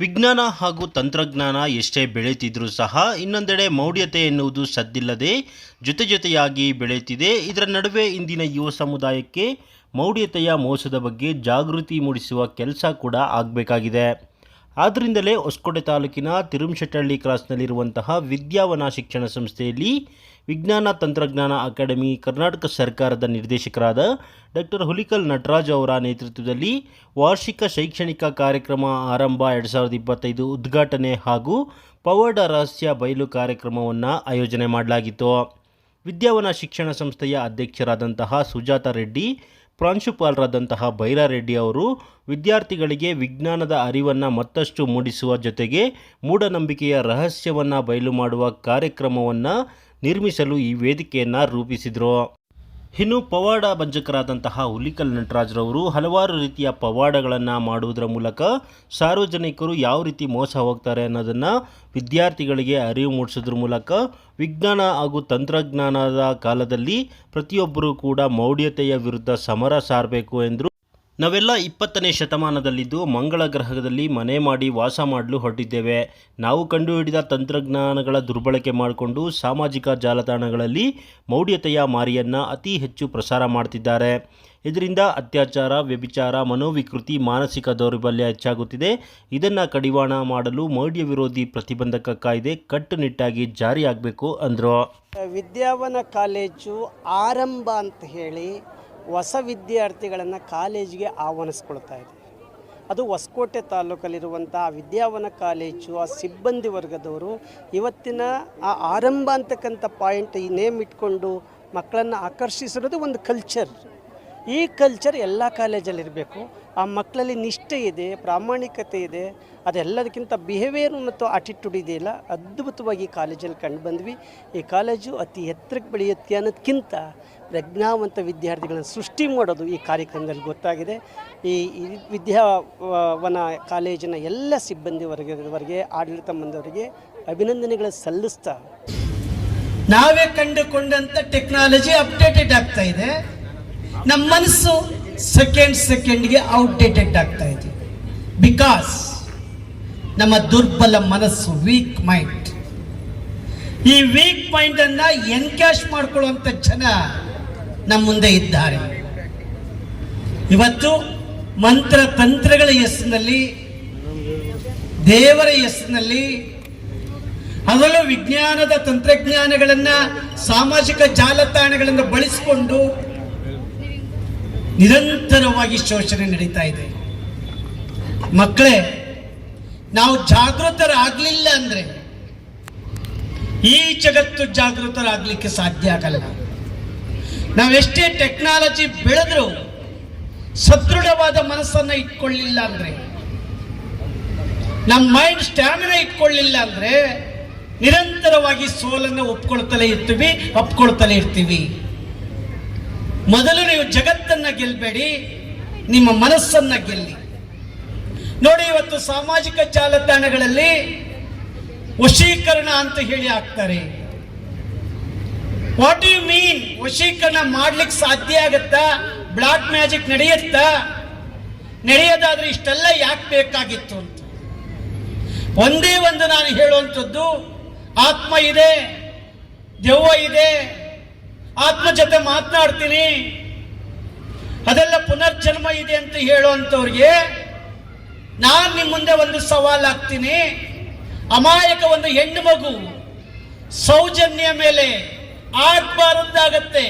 ವಿಜ್ಞಾನ ಹಾಗೂ ತಂತ್ರಜ್ಞಾನ ಎಷ್ಟೇ ಬೆಳೆಯುತ್ತಿದ್ರೂ ಸಹ ಇನ್ನೊಂದೆಡೆ ಮೌಢ್ಯತೆ ಎನ್ನುವುದು ಸದ್ದಿಲ್ಲದೆ ಜೊತೆ ಜೊತೆಯಾಗಿ ಬೆಳೆಯುತ್ತಿದೆ ಇದರ ನಡುವೆ ಇಂದಿನ ಯುವ ಸಮುದಾಯಕ್ಕೆ ಮೌಢ್ಯತೆಯ ಮೋಸದ ಬಗ್ಗೆ ಜಾಗೃತಿ ಮೂಡಿಸುವ ಕೆಲಸ ಕೂಡ ಆಗಬೇಕಾಗಿದೆ. ಆದ್ದರಿಂದಲೇ ಹೊಸಕೋಟೆ ತಾಲೂಕಿನ ತಿರುಮಶೆಟ್ಟಹಳ್ಳಿ ಕ್ರಾಸ್ನಲ್ಲಿರುವಂತಹ ವಿದ್ಯಾವನ ಶಿಕ್ಷಣ ಸಂಸ್ಥೆಯಲ್ಲಿ ವಿಜ್ಞಾನ ತಂತ್ರಜ್ಞಾನ ಅಕಾಡೆಮಿ ಕರ್ನಾಟಕ ಸರ್ಕಾರದ ನಿರ್ದೇಶಕರಾದ ಡಾಕ್ಟರ್ ಹುಲಿಕಲ್ ನಟರಾಜ್ ಅವರ ನೇತೃತ್ವದಲ್ಲಿ ವಾರ್ಷಿಕ ಶೈಕ್ಷಣಿಕ ಕಾರ್ಯಕ್ರಮ ಆರಂಭ ಎರಡು ಸಾವಿರದ ಇಪ್ಪತ್ತೈದು ಉದ್ಘಾಟನೆ ಹಾಗೂ ಪವರ್ಡ ರಹಸ್ಯ ಬಯಲು ಕಾರ್ಯಕ್ರಮವನ್ನು ಆಯೋಜನೆ ಮಾಡಲಾಗಿತ್ತು. ವಿದ್ಯಾವನ ಶಿಕ್ಷಣ ಸಂಸ್ಥೆಯ ಅಧ್ಯಕ್ಷರಾದಂತಹ ಸುಜಾತ ರೆಡ್ಡಿ ಪ್ರಾಂಶುಪಾಲರಾದಂತಹ ಬೈರಾರೆಡ್ಡಿ ಅವರು ವಿದ್ಯಾರ್ಥಿಗಳಿಗೆ ವಿಜ್ಞಾನದ ಅರಿವನ್ನು ಮತ್ತಷ್ಟು ಮೂಡಿಸುವ ಜೊತೆಗೆ ಮೂಢನಂಬಿಕೆಯ ರಹಸ್ಯವನ್ನು ಬಯಲು ಮಾಡುವ ಕಾರ್ಯಕ್ರಮವನ್ನು ನಿರ್ಮಿಸಲು ಈ ವೇದಿಕೆಯನ್ನು ರೂಪಿಸಿದರು. ಇನ್ನು ಪವಾಡ ಭಂಜಕರಾದಂತಹ ಹುಲಿಕಲ್ ನಟರಾಜ್ರವರು ಹಲವಾರು ರೀತಿಯ ಪವಾಡಗಳನ್ನು ಮಾಡುವುದರ ಮೂಲಕ ಸಾರ್ವಜನಿಕರು ಯಾವ ರೀತಿ ಮೋಸ ಹೋಗ್ತಾರೆ ಅನ್ನೋದನ್ನು ವಿದ್ಯಾರ್ಥಿಗಳಿಗೆ ಅರಿವು ಮೂಡಿಸೋದ್ರ ಮೂಲಕ ವಿಜ್ಞಾನ ಹಾಗೂ ತಂತ್ರಜ್ಞಾನದ ಕಾಲದಲ್ಲಿ ಪ್ರತಿಯೊಬ್ಬರೂ ಕೂಡ ಮೌಢ್ಯತೆಯ ವಿರುದ್ಧ ಸಮರ ಸಾರಬೇಕು ಎಂದರು ನಾವೆಲ್ಲ ಇಪ್ಪತ್ತನೇ ಶತಮಾನದಲ್ಲಿದ್ದು ಮಂಗಳ ಗ್ರಹದಲ್ಲಿ ಮನೆ ಮಾಡಿ ವಾಸ ಮಾಡಲು ಹೊರಟಿದ್ದೇವೆ. ನಾವು ಕಂಡುಹಿಡಿದ ತಂತ್ರಜ್ಞಾನಗಳ ದುರ್ಬಳಕೆ ಮಾಡಿಕೊಂಡು ಸಾಮಾಜಿಕ ಜಾಲತಾಣಗಳಲ್ಲಿ ಮೌಢ್ಯತೆಯ ಮಾರಿಯನ್ನು ಅತಿ ಹೆಚ್ಚು ಪ್ರಸಾರ ಮಾಡ್ತಿದ್ದಾರೆ. ಇದರಿಂದ ಅತ್ಯಾಚಾರ, ವ್ಯಭಿಚಾರ, ಮನೋವಿಕೃತಿ, ಮಾನಸಿಕ ದೌರ್ಬಲ್ಯ ಹೆಚ್ಚಾಗುತ್ತಿದೆ. ಇದನ್ನು ಕಡಿವಾಣ ಮಾಡಲು ಮೌಢ್ಯ ವಿರೋಧಿ ಪ್ರತಿಬಂಧಕ ಕಾಯ್ದೆ ಕಟ್ಟುನಿಟ್ಟಾಗಿ ಜಾರಿಯಾಗಬೇಕು ಅಂದರು. ವಿದ್ಯಾವನ ಕಾಲೇಜು ಆರಂಭ ಅಂತ ಹೇಳಿ ಹೊಸ ವಿದ್ಯಾರ್ಥಿಗಳನ್ನು ಕಾಲೇಜಿಗೆ ಆಹ್ವಾನಿಸ್ಕೊಳ್ತಾ ಇದೆ. ಅದು ಹೊಸಕೋಟೆ ತಾಲೂಕಲ್ಲಿರುವಂಥ ವಿದ್ಯಾವನ ಕಾಲೇಜು, ಆ ಸಿಬ್ಬಂದಿ ವರ್ಗದವರು ಇವತ್ತಿನ ಆ ಆರಂಭ ಅಂತಕ್ಕಂಥ ಪಾಯಿಂಟ್ ಈ ನೇಮ್ ಇಟ್ಕೊಂಡು ಮಕ್ಕಳನ್ನು ಆಕರ್ಷಿಸಿರೋದು ಒಂದು ಕಲ್ಚರ್ ಈ ಕಲ್ಚರ್ ಎಲ್ಲ ಕಾಲೇಜಲ್ಲಿ ಇರಬೇಕು. ಆ ಮಕ್ಕಳಲ್ಲಿ ನಿಷ್ಠೆ ಇದೆ, ಪ್ರಾಮಾಣಿಕತೆ ಇದೆ, ಅದೆಲ್ಲದಕ್ಕಿಂತ ಬಿಹೇವಿಯರ್ ಮತ್ತು ಆಟಿಟ್ಯೂಡ್ ಇದೆಯಲ್ಲ, ಅದ್ಭುತವಾಗಿ ಈ ಕಾಲೇಜಲ್ಲಿ ಕಂಡು ಬಂದ್ವಿ. ಈ ಕಾಲೇಜು ಅತಿ ಎತ್ತರಕ್ಕೆ ಬೆಳೆಯುತ್ತೆ ಅನ್ನೋದಕ್ಕಿಂತ ಪ್ರಜ್ಞಾವಂತ ವಿದ್ಯಾರ್ಥಿಗಳನ್ನು ಸೃಷ್ಟಿ ಮಾಡೋದು ಈ ಕಾರ್ಯಕ್ರಮದಲ್ಲಿ ಗೊತ್ತಾಗಿದೆ. ಈ ವಿದ್ಯಾವನ ಕಾಲೇಜಿನ ಎಲ್ಲ ಸಿಬ್ಬಂದಿ ವರ್ಗದವರಿಗೆ ಆಡಳಿತ ಮಂದವರಿಗೆ ಅಭಿನಂದನೆಗಳು ಸಲ್ಲಿಸ್ತಾ. ನಾವೇ ಕಂಡುಕೊಂಡಂತ ಟೆಕ್ನಾಲಜಿ ಅಪ್ಡೇಟೆಡ್ ಆಗ್ತಾ ಇದೆ. ನಮ್ಮ ಮನಸ್ಸು ಸೆಕೆಂಡ್ ಸೆಕೆಂಡ್ಗೆ ಔಟ್ಡೇಟೆಡ್ ಆಗ್ತಾ ಇದೆ. ಬಿಕಾಸ್ ನಮ್ಮ ದುರ್ಬಲ ಮನಸ್ಸು ವೀಕ್ ಮೈಂಡ್ ಈ ವೀಕ್ ಮೈಂಡ್ ಅನ್ನ ಎನ್ಕ್ಯಾಶ್ ಮಾಡ್ಕೊಳ್ಳುವಂತ ಜನ ನಮ್ಮ ಮುಂದೆ ಇದ್ದಾರೆ. ಇವತ್ತು ಮಂತ್ರ ತಂತ್ರಗಳ ಹೆಸರಿನಲ್ಲಿ ದೇವರ ಹೆಸರಿನಲ್ಲಿ ಅದರಲ್ಲೂ ವಿಜ್ಞಾನದ ತಂತ್ರಜ್ಞಾನಗಳನ್ನು, ಸಾಮಾಜಿಕ ಜಾಲತಾಣಗಳನ್ನು ಬಳಸಿಕೊಂಡು ನಿರಂತರವಾಗಿ ಶೋಷಣೆ ನಡೀತಾ ಇದೆ. ಮಕ್ಕಳೇ, ನಾವು ಜಾಗೃತರಾಗಲಿಲ್ಲ ಅಂದ್ರೆ ಈ ಜಗತ್ತು ಜಾಗೃತರಾಗಲಿಕ್ಕೆ ಸಾಧ್ಯ ಆಗಲ್ಲ. ನಾವೆಷ್ಟೇ ಟೆಕ್ನಾಲಜಿ ಬೆಳೆದ್ರು ಸದೃಢವಾದ ಮನಸ್ಸನ್ನು ಇಟ್ಕೊಳ್ಳಿಲ್ಲ ಅಂದ್ರೆ ನಮ್ಮ ಮೈಂಡ್ ಸ್ಟ್ಯಾಮಿನಾ ಇಟ್ಕೊಳ್ಳಿಲ್ಲ ಅಂದ್ರೆ ನಿರಂತರವಾಗಿ ಸೋಲನ್ನು ಒಪ್ಕೊಳ್ತಲೇ ಇರ್ತೀವಿ ಒಪ್ಕೊಳ್ತಲೇ ಇರ್ತೀವಿ. ಮೊದಲು ನೀವು ಜಗತ್ತನ್ನ ಗೆಲ್ಲಬೇಡಿ ನಿಮ್ಮ ಮನಸ್ಸನ್ನ ಗೆಲ್ಲಿ. ನೋಡಿ, ಇವತ್ತು ಸಾಮಾಜಿಕ ಜಾಲತಾಣಗಳಲ್ಲಿ ವಶೀಕರಣ ಅಂತ ಹೇಳಿ ಹಾಕ್ತಾರೆ. ವಾಟ್ ಯು ಮೀನ್ ವಶೀಕರಣ ಮಾಡ್ಲಿಕ್ಕೆ ಸಾಧ್ಯ ಆಗತ್ತಾ? ಬ್ಲಾಕ್ ಮ್ಯಾಜಿಕ್ ನಡೆಯುತ್ತಾ? ನಡೆಯೋದಾದ್ರೆ ಇಷ್ಟೆಲ್ಲ ಯಾಕೆ ಬೇಕಾಗಿತ್ತು ಅಂತ. ಒಂದೇ ಒಂದು ನಾನು ಹೇಳುವಂಥದ್ದು, ಆತ್ಮ ಇದೆ, ದೆವ್ವ ಇದೆ ಆತ್ಮ ಜೊತೆ ಮಾತನಾಡ್ತೀನಿ. ಅದೆಲ್ಲ ಪುನರ್ಜನ್ಮ ಇದೆ ಅಂತ ಹೇಳುವಂಥವ್ರಿಗೆ ನಾನು ನಿಮ್ಮ ಮುಂದೆ ಒಂದು ಸವಾಲಾಗ್ತೀನಿ ಅಮಾಯಕ ಒಂದು ಹೆಣ್ಣು ಮಗು ಸೌಜನ್ಯ ಮೇಲೆ ಆಡ್ಬಾರದ್ದಾಗತ್ತೆ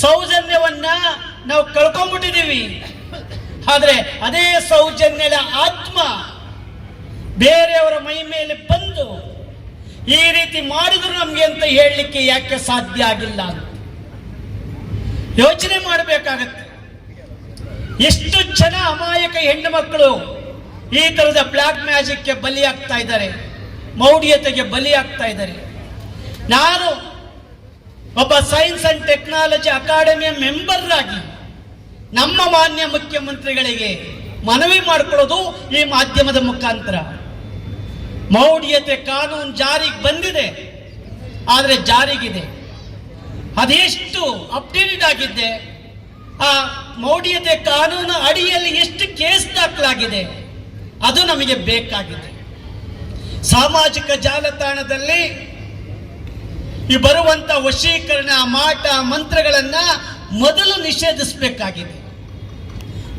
ಸೌಜನ್ಯವನ್ನ ನಾವು ಕಳ್ಕೊಂಡ್ಬಿಟ್ಟಿದ್ದೀವಿ ಆದರೆ ಅದೇ ಸೌಜನ್ಯದ ಆತ್ಮ ಬೇರೆಯವರ ಮೈ ಮೇಲೆ ಬಂದು ಈ ರೀತಿ ಮಾಡಿದ್ರು ನಮ್ಗೆ ಅಂತ ಹೇಳಲಿಕ್ಕೆ ಯಾಕೆ ಸಾಧ್ಯ ಆಗಿಲ್ಲ ಯೋಚನೆ ಮಾಡಬೇಕಾಗತ್ತೆ. ಎಷ್ಟು ಜನ ಅಮಾಯಕ ಹೆಣ್ಣು ಮಕ್ಕಳು ಈ ತರದ ಬ್ಲಾಕ್ ಮ್ಯಾಜಿಕ್ಗೆ ಬಲಿಯಾಗ್ತಾ ಇದ್ದಾರೆ, ಮೌಢ್ಯತೆಗೆ ಬಲಿಯಾಗ್ತಾ ಇದ್ದಾರೆ. ನಾನು ಒಬ್ಬ ಸೈನ್ಸ್ ಅಂಡ್ ಟೆಕ್ನಾಲಜಿ ಅಕಾಡೆಮಿಯ ಮೆಂಬರ್ ಆಗಿ ನಮ್ಮ ಮಾನ್ಯ ಮುಖ್ಯಮಂತ್ರಿಗಳಿಗೆ ಮನವಿ ಮಾಡಿಕೊಳ್ಳೋದು ಈ ಮಾಧ್ಯಮದ ಮುಖಾಂತರ. ಮೌಢ್ಯತೆ ಕಾನೂನು ಜಾರಿಗೆ ಬಂದಿದೆ, ಆದರೆ ಜಾರಿಗಿದೆ. ಅದೆಷ್ಟು ಅಪ್ಡೇಟೆಡ್ ಆಗಿದ್ದೆ, ಆ ಮೌಢ್ಯತೆ ಕಾನೂನು ಅಡಿಯಲ್ಲಿ ಎಷ್ಟು ಕೇಸ್ ದಾಖಲಾಗಿದೆ, ಅದು ನಮಗೆ ಬೇಕಾಗಿದೆ. ಸಾಮಾಜಿಕ ಜಾಲತಾಣದಲ್ಲಿ ಈ ಬರುವಂತ ವಶೀಕರಣ ಮಾಟ ಮಂತ್ರಗಳನ್ನ ಮೊದಲು ನಿಷೇಧಿಸಬೇಕಾಗಿದೆ.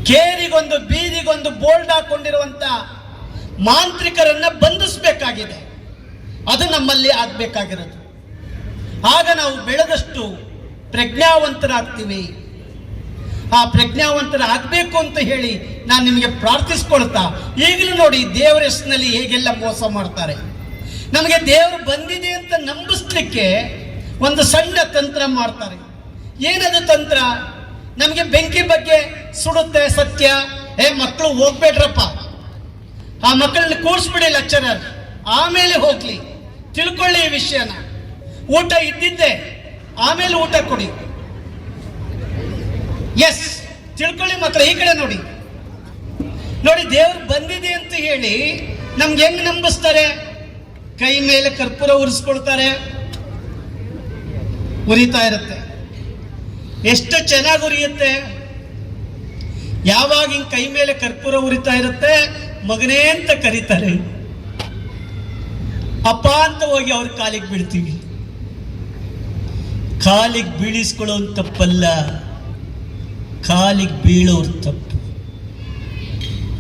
ಕೇರಿಗೊಂದು, ಬೀದಿಗೊಂದು ಬೋಲ್ಡ್ ಹಾಕೊಂಡಿರುವಂತ ಮಾಂತ್ರಿಕರನ್ನ ಬಂಧಿಸಬೇಕಾಗಿದೆ. ಅದು ನಮ್ಮಲ್ಲಿ ಆಗಬೇಕಾಗಿರೋದು. ಆಗ ನಾವು ಬೆಳೆದಷ್ಟು ಪ್ರಜ್ಞಾವಂತರಾಗ್ತೀವಿ. ಆ ಪ್ರಜ್ಞಾವಂತರ ಆಗಬೇಕು ಅಂತ ಹೇಳಿ ನಾನು ನಿಮಗೆ ಪ್ರಾರ್ಥಿಸ್ಕೊಳ್ತಾ, ಈಗಲೂ ನೋಡಿ ದೇವರ ಹೆಸರಿನಲ್ಲಿ ಹೇಗೆಲ್ಲ ಮೋಸ ಮಾಡ್ತಾರೆ. ನಮಗೆ ದೇವರು ಬಂದಿದೆ ಅಂತ ನಂಬಿಸ್ಲಿಕ್ಕೆ ಒಂದು ಸಣ್ಣ ತಂತ್ರ ಮಾಡ್ತಾರೆ. ಏನದು ತಂತ್ರ? ನಮಗೆ ಬೆಂಕಿ ಬಗ್ಗೆ ಸುಡುತ್ತೆ ಸತ್ಯ. ಏ ಮಕ್ಕಳು ಹೋಗ್ಬೇಡ್ರಪ್ಪ. ಆ ಮಕ್ಕಳನ್ನ ಕೂರಿಸ್ಬಿಡಿ ಲೆಕ್ಚರರ್ ಆಮೇಲೆ ಹೋಗ್ಲಿ. ತಿಳ್ಕೊಳ್ಳಿ ಈ ವಿಷಯನ. ಊಟ ಇದ್ದಿದ್ದೆ. ಆಮೇಲೆ ಊಟ ಕೊಡಿ. ಎಸ್ ತಿಳ್ಕೊಳ್ಳಿ ಮಕ್ಕಳು ಈ ಕಡೆ ನೋಡಿ. ನೋಡಿ, ದೇವ್ರು ಬಂದಿದೆ ಅಂತ ಹೇಳಿ ನಮ್ಗೆ ಹೆಂಗ್ ನಂಬಿಸ್ತಾರೆ? ಕೈ ಮೇಲೆ ಕರ್ಪೂರ ಉರಿಸ್ಕೊಳ್ತಾರೆ. ಉರಿತಾ ಇರುತ್ತೆ. ಎಷ್ಟು ಚೆನ್ನಾಗಿ ಉರಿಯುತ್ತೆ? ಯಾವಾಗ ಹಿಂಗ್ ಕೈ ಮೇಲೆ ಕರ್ಪೂರ ಉರಿತಾ ಇರುತ್ತೆ? ಮಗನೇ ಅಂತ ಕರೀತಾರೆ. ಅಪ್ಪ ಅಂತ ಹೋಗಿ ಅವ್ರ ಕಾಲಿಗೆ ಬೀಳ್ತೀವಿ. ಕಾಲಿಗೆ ಬೀಳಿಸ್ಕೊಳ್ಳೋನ್ ತಪ್ಪಲ್ಲ. ಕಾಲಿಗೆ ಬೀಳೋರು ತಪ್ಪು.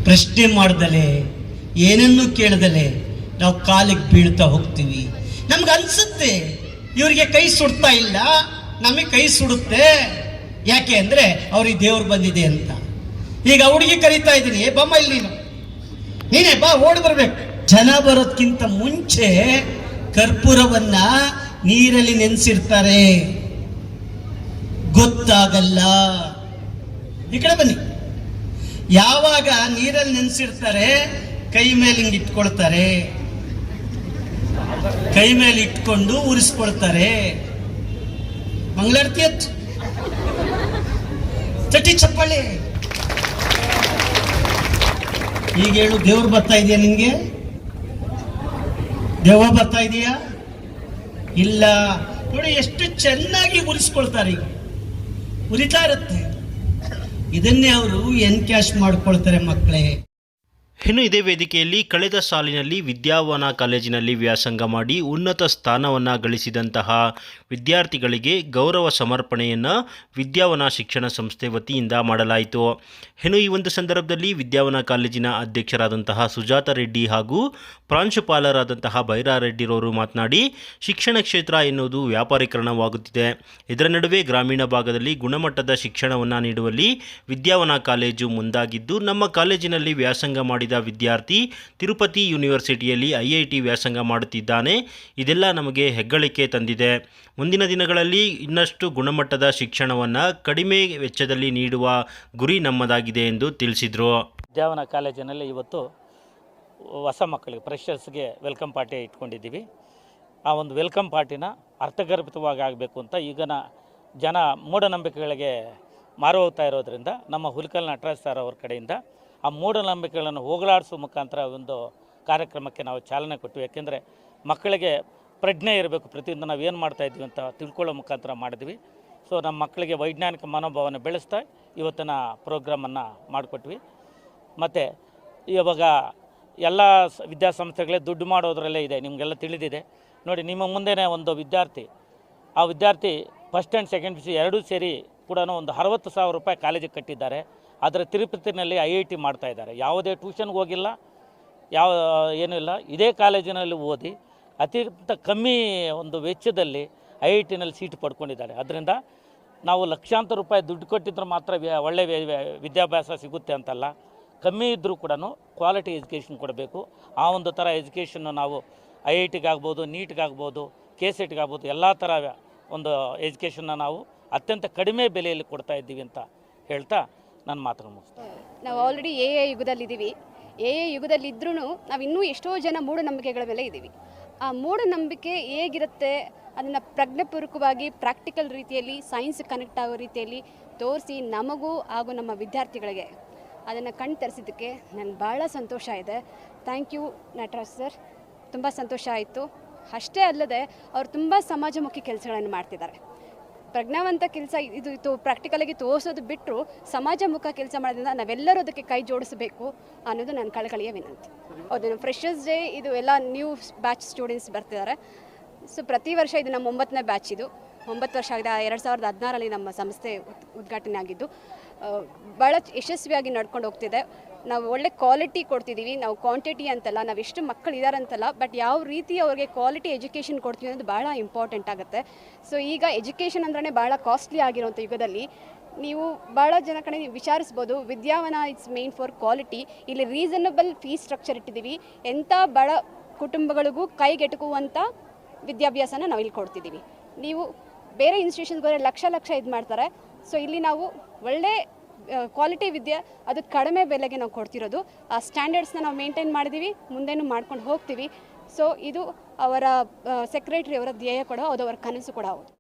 ಪ್ರಶ್ನೆ ಮಾಡ್ದಲೆ, ಏನನ್ನು ಕೇಳ್ದಲೆ ನಾವು ಕಾಲಿಗೆ ಬೀಳ್ತಾ ಹೋಗ್ತೀವಿ. ನಮ್ಗೆ ಅನ್ಸುತ್ತೆ, ಇವರಿಗೆ ಕೈ ಸುಡ್ತಾ ಇಲ್ಲ, ನಮಗೆ ಕೈ ಸುಡುತ್ತೆ. ಯಾಕೆ ಅಂದ್ರೆ ಅವ್ರಿಗೆ ದೇವ್ರು ಬಂದಿದೆ ಅಂತ. ಈಗ ಹುಡುಗಿ ಕರಿತಾ ಇದ್ದೀನಿ ಬಮ್ಮ ಇಲ್ಲಿ ನೀನು. ನೀನೇ ಬಾ, ಓಡಿ ಬರ್ಬೇಕು. ಜನ ಬರೋದ್ಕಿಂತ ಮುಂಚೆ ಕರ್ಪೂರವನ್ನ ನೀರಲ್ಲಿ ನೆನೆಸಿರ್ತಾರೆ. ಗೊತ್ತಾಗಲ್ಲ. ಈ ಕಡೆ ಬನ್ನಿ. ಯಾವಾಗ ನೀರಲ್ಲಿ ನೆನೆಸಿರ್ತಾರೆ, ಕೈ ಮೇಲೆ ಹಿಂಗೆ ಇಟ್ಕೊಳ್ತಾರೆ. ಕೈ ಮೇಲೆ ಇಟ್ಕೊಂಡು ಉರಿಸ್ಕೊಳ್ತಾರೆ. ಮಂಗಳಾರತಿ ಚಟಿ ಚಪ್ಪಾಳೆ. ಈಗ ಹೇಳು, ದೇವ್ರು ಬರ್ತಾ ಇದೆಯಾ ನಿನ್ಗೆ? ದೇವ ಬರ್ತಾ ಇದೆಯಾ? ಇಲ್ಲ. ನೋಡಿ, ಎಷ್ಟು ಚೆನ್ನಾಗಿ ಉರಿಸ್ಕೊಳ್ತಾರೆ ಈಗ. ಉರಿತಾ ಇರುತ್ತೆ. ಇದನ್ನೇ ಅವರು ಎನ್ ಕ್ಯಾಶ್ ಮಾಡ್ಕೊಳ್ತಾರೆ ಮಕ್ಕಳೇ. ಇನ್ನು ಇದೇ ವೇದಿಕೆಯಲ್ಲಿ ಕಳೆದ ಸಾಲಿನಲ್ಲಿ ವಿದ್ಯಾವನ ಕಾಲೇಜಿನಲ್ಲಿ ವ್ಯಾಸಂಗ ಮಾಡಿ ಉನ್ನತ ಸ್ಥಾನವನ್ನು ಗಳಿಸಿದಂತಹ ವಿದ್ಯಾರ್ಥಿಗಳಿಗೆ ಗೌರವ ಸಮರ್ಪಣೆಯನ್ನು ವಿದ್ಯಾವನ ಶಿಕ್ಷಣ ಸಂಸ್ಥೆ ವತಿಯಿಂದ ಮಾಡಲಾಯಿತು. ಇನ್ನು ಈ ಒಂದು ಸಂದರ್ಭದಲ್ಲಿ ವಿದ್ಯಾವನ ಕಾಲೇಜಿನ ಅಧ್ಯಕ್ಷರಾದಂತಹ ಸುಜಾತ ರೆಡ್ಡಿ ಹಾಗೂ ಪ್ರಾಂಶುಪಾಲರಾದಂತಹ ಬೈರಾರೆಡ್ಡಿರವರು ಮಾತನಾಡಿ, ಶಿಕ್ಷಣ ಕ್ಷೇತ್ರ ಎನ್ನುವುದು ವ್ಯಾಪಾರೀಕರಣವಾಗುತ್ತಿದೆ. ಇದರ ನಡುವೆ ಗ್ರಾಮೀಣ ಭಾಗದಲ್ಲಿ ಗುಣಮಟ್ಟದ ಶಿಕ್ಷಣವನ್ನು ನೀಡುವಲ್ಲಿ ವಿದ್ಯಾವನ ಕಾಲೇಜು ಮುಂದಾಗಿದ್ದು, ನಮ್ಮ ಕಾಲೇಜಿನಲ್ಲಿ ವ್ಯಾಸಂಗ ಮಾಡಿದ ವಿದ್ಯಾರ್ಥಿ ತಿರುಪತಿ ಯೂನಿವರ್ಸಿಟಿಯಲ್ಲಿ ಐ ಐ ಟಿ ವ್ಯಾಸಂಗ ಮಾಡುತ್ತಿದ್ದಾನೆ. ಇದೆಲ್ಲ ನಮಗೆ ಹೆಗ್ಗಳಿಕೆ ತಂದಿದೆ. ಮುಂದಿನ ದಿನಗಳಲ್ಲಿ ಇನ್ನಷ್ಟು ಗುಣಮಟ್ಟದ ಶಿಕ್ಷಣವನ್ನು ಕಡಿಮೆ ವೆಚ್ಚದಲ್ಲಿ ನೀಡುವ ಗುರಿ ನಮ್ಮದಾಗಿದೆ ಎಂದು ತಿಳಿಸಿದರು. ವಿದ್ಯಾವನ ಕಾಲೇಜಿನಲ್ಲಿ ಇವತ್ತು ಹೊಸ ಮಕ್ಕಳಿಗೆ ಫ್ರೆಷರ್ಸ್ಗೆ ವೆಲ್ಕಮ್ ಪಾರ್ಟಿ ಇಟ್ಕೊಂಡಿದ್ದೀವಿ. ಆ ಒಂದು ವೆಲ್ಕಮ್ ಪಾರ್ಟಿನ ಅರ್ಥಗರ್ಭಿತವಾಗಿ ಆಗಬೇಕು ಅಂತ ಈಗಿನ ಜನ ಮೂಢನಂಬಿಕೆಗಳಿಗೆ ಮಾರು ಹೋಗ್ತಾ ಇರೋದ್ರಿಂದ ನಮ್ಮ ಹುಲಿಕಲ್ ನಟರಾಜ್ ಸರ್ ಅವ್ರ ಕಡೆಯಿಂದ ಆ ಮೂಢನಂಬಿಕೆಗಳನ್ನು ಹೋಗಲಾಡಿಸುವ ಮುಖಾಂತರ ಒಂದು ಕಾರ್ಯಕ್ರಮಕ್ಕೆ ನಾವು ಚಾಲನೆ ಕೊಟ್ಟಿವಿ. ಯಾಕೆಂದರೆ ಮಕ್ಕಳಿಗೆ ಪ್ರಜ್ಞೆ ಇರಬೇಕು. ಪ್ರತಿಯೊಂದು ನಾವು ಏನು ಮಾಡ್ತಾ ಇದ್ದೀವಿ ಅಂತ ತಿಳ್ಕೊಳ್ಳೋ ಮುಖಾಂತರ ಮಾಡಿದ್ವಿ. ಸೊ ನಮ್ಮ ಮಕ್ಕಳಿಗೆ ವೈಜ್ಞಾನಿಕ ಮನೋಭಾವನೆ ಬೆಳೆಸ್ತಾ ಇವತ್ತಿನ ಪ್ರೋಗ್ರಾಮನ್ನು ಮಾಡಿಕೊಟ್ವಿ. ಮತ್ತು ಇವಾಗ ಎಲ್ಲ ವಿದ್ಯಾಸಂಸ್ಥೆಗಳೇ ದುಡ್ಡು ಮಾಡೋದರಲ್ಲೇ ಇದೆ. ನಿಮಗೆಲ್ಲ ತಿಳಿದಿದೆ. ನೋಡಿ, ನಿಮ್ಮ ಮುಂದೆನೇ ಒಂದು ವಿದ್ಯಾರ್ಥಿ. ಆ ವಿದ್ಯಾರ್ಥಿ first and second P C ಎರಡೂ ಸೇರಿ ಕೂಡ ಒಂದು ಅರವತ್ತು ಸಾವಿರ ರೂಪಾಯಿ ಕಾಲೇಜಿಗೆ ಕಟ್ಟಿದ್ದಾರೆ. ಆದರೆ ತಿರುಪತಿನಲ್ಲಿ ಐ ಐ ಟಿ ಮಾಡ್ತಾ ಇದ್ದಾರೆ. ಯಾವುದೇ ಟ್ಯೂಷನ್ಗೆ ಹೋಗಿಲ್ಲ, ಯಾವ, ಏನೂ ಇಲ್ಲ. ಇದೇ ಕಾಲೇಜಿನಲ್ಲಿ ಓದಿ ಅತ್ಯಂತ ಕಮ್ಮಿ ಒಂದು ವೆಚ್ಚದಲ್ಲಿ ಐ ಐ ಟಿನಲ್ಲಿ ಸೀಟ್ ಪಡ್ಕೊಂಡಿದ್ದಾರೆ. ಅದರಿಂದ ನಾವು ಲಕ್ಷಾಂತರ ರೂಪಾಯಿ ದುಡ್ಡು ಕೊಟ್ಟಿದ್ರೆ ಮಾತ್ರ ಒಳ್ಳೆಯ ವಿದ್ಯಾಭ್ಯಾಸ ಸಿಗುತ್ತೆ ಅಂತಲ್ಲ. ಕಮ್ಮಿ ಇದ್ದರೂ ಕೂಡ ಕ್ವಾಲಿಟಿ ಎಜುಕೇಷನ್ ಕೊಡಬೇಕು. ಆ ಒಂದು ಥರ ಎಜುಕೇಷನ್ನು ನಾವು ಐ ಐ ಟಿಗಾಗ್ಬೋದು, ನೀಟ್ಗಾಗ್ಬೋದು, ಕೆ ಸಿ ಟಿಗಾಗ್ಬೋದು, ಎಲ್ಲ ಥರ ಒಂದು ಎಜುಕೇಷನ್ನ ನಾವು ಅತ್ಯಂತ ಕಡಿಮೆ ಬೆಲೆಯಲ್ಲಿ ಕೊಡ್ತಾ ಇದ್ದೀವಿ ಅಂತ ಹೇಳ್ತಾ ನನ್ನ ಮಾತನ್ನು ಮುಗಿಸ್ತೀನಿ. ನಾವು ಆಲ್ರೆಡಿ ಎ ಎ ಯುಗದಲ್ಲಿದ್ದೀವಿ. ಎ ಎ ಯುಗದಲ್ಲಿದ್ರೂ ನಾವು ಇನ್ನೂ ಎಷ್ಟೋ ಜನ ಮೂಢನಂಬಿಕೆಗಳ ಮೇಲೆ ಇದ್ದೀವಿ. ಆ ಮೂಢನಂಬಿಕೆ ಹೇಗಿರುತ್ತೆ? ಅದನ್ನು ಪ್ರಜ್ಞಾಪೂರ್ವಕವಾಗಿ ಪ್ರಾಕ್ಟಿಕಲ್ ರೀತಿಯಲ್ಲಿ ಸೈನ್ಸ್ ಕನೆಕ್ಟ್ ಆಗೋ ರೀತಿಯಲ್ಲಿ ತೋರಿಸಿ ನಮಗೂ ಹಾಗೂ ನಮ್ಮ ವಿದ್ಯಾರ್ಥಿಗಳಿಗೆ. ಅದನ್ನು ಕಣ್ ತರಿಸಿದ್ದಕ್ಕೆ ನನಗೆ ಭಾಳ ಸಂತೋಷ ಇದೆ. ಥ್ಯಾಂಕ್ ಯು ನಟರಾಜ್ ಸರ್ ತುಂಬ ಸಂತೋಷ ಆಯಿತು. ಅಷ್ಟೇ ಅಲ್ಲದೆ ಅವರು ತುಂಬ ಸಮಾಜಮುಖಿ ಕೆಲಸಗಳನ್ನು ಮಾಡ್ತಿದ್ದಾರೆ. ಪ್ರಜ್ಞಾವಂತ ಕೆಲಸ ಇದು ಇದು ಪ್ರಾಕ್ಟಿಕಲಾಗಿ ತೋರಿಸೋದು ಬಿಟ್ಟರು ಸಮಾಜ ಮುಖ ಕೆಲಸ ಮಾಡೋದ್ರಿಂದ ನಾವೆಲ್ಲರೂ ಅದಕ್ಕೆ ಕೈ ಜೋಡಿಸಬೇಕು ಅನ್ನೋದು ನನ್ನ ಕಳಕಳಿಯ ವಿನಂತಿ. ಹೌದು ಫ್ರೆಷರ್ಸ್ ಡೇ ಇದು ಎಲ್ಲ ನ್ಯೂ ಬ್ಯಾಚ್ ಸ್ಟೂಡೆಂಟ್ಸ್ ಬರ್ತಿದ್ದಾರೆ. ಸೊ ಪ್ರತಿ ವರ್ಷ ಇದು ನಮ್ಮ ಒಂಬತ್ತನೇ ಬ್ಯಾಚ್ ಇದು. ಒಂಬತ್ತು ವರ್ಷ ಆಗಿದೆ ಎರಡು ಸಾವಿರದ ಹದಿನಾರರಲ್ಲಿ ನಮ್ಮ ಸಂಸ್ಥೆ ಉದ್ಘಾಟನೆ ಆಗಿದ್ದು. ಭಾಳ ಯಶಸ್ವಿಯಾಗಿ ನಡ್ಕೊಂಡು ಹೋಗ್ತಿದೆ. ನಾವು ಒಳ್ಳೆ ಕ್ವಾಲಿಟಿ ಕೊಡ್ತಿದ್ದೀವಿ ನಾವು ಕ್ವಾಂಟಿಟಿ ಅಂತಲ್ಲ, ನಾವು ಎಷ್ಟು ಮಕ್ಕಳು ಇದ್ದಾರಂತಲ್ಲ ಬಟ್ ಯಾವ ರೀತಿ ಅವ್ರಿಗೆ ಕ್ವಾಲಿಟಿ ಎಜುಕೇಷನ್ ಕೊಡ್ತೀವಿ ಅನ್ನೋದು ಭಾಳ ಇಂಪಾರ್ಟೆಂಟ್ ಆಗುತ್ತೆ. ಸೊ ಈಗ ಎಜುಕೇಷನ್ ಅಂದ್ರೆ ಭಾಳ ಕಾಸ್ಟ್ಲಿ ಆಗಿರೋಂಥ ಯುಗದಲ್ಲಿ ನೀವು ಭಾಳ ಜನ ಕಡೆ ವಿಚಾರಿಸ್ಬೋದು, Vidyavana it's main for quality ಇಲ್ಲಿ ರೀಸನಬಲ್ ಫೀಸ್ ಸ್ಟ್ರಕ್ಚರ್ ಇಟ್ಟಿದ್ದೀವಿ. ಎಂಥ ಬಡ ಕುಟುಂಬಗಳಿಗೂ ಕೈಗೆಟುಕುವಂಥ ವಿದ್ಯಾಭ್ಯಾಸನ ನಾವು ಇಲ್ಲಿ ಕೊಡ್ತಿದ್ದೀವಿ. ನೀವು ಬೇರೆ ಇನ್ಸ್ಟಿಟ್ಯೂಷನ್ಸ್ಗೆ ಲಕ್ಷ ಲಕ್ಷ ಇದು ಮಾಡ್ತಾರೆ ಸೊ ಇಲ್ಲಿ ನಾವು ಒಳ್ಳೆ ಕ್ವಾಲಿಟಿ ವಿದ್ಯೆ, ಅದು ಕಡಿಮೆ ಬೆಲೆಗೆ ನಾವು ಕೊಡ್ತಿರೋದು. ಆ ಸ್ಟ್ಯಾಂಡರ್ಡ್ಸ್ನ ನಾವು ಮೇಂಟೈನ್ ಮಾಡಿದ್ದೀವಿ ಮುಂದೆನೂ ಮಾಡ್ಕೊಂಡು ಹೋಗ್ತೀವಿ. ಸೊ ಇದು ಅವರ ಸೆಕ್ರೆಟರಿ ಅವರ ಧ್ಯೇಯ ಕೂಡ ಹೌದು ಅವರ ಕನಸು ಕೂಡ ಹೌದು.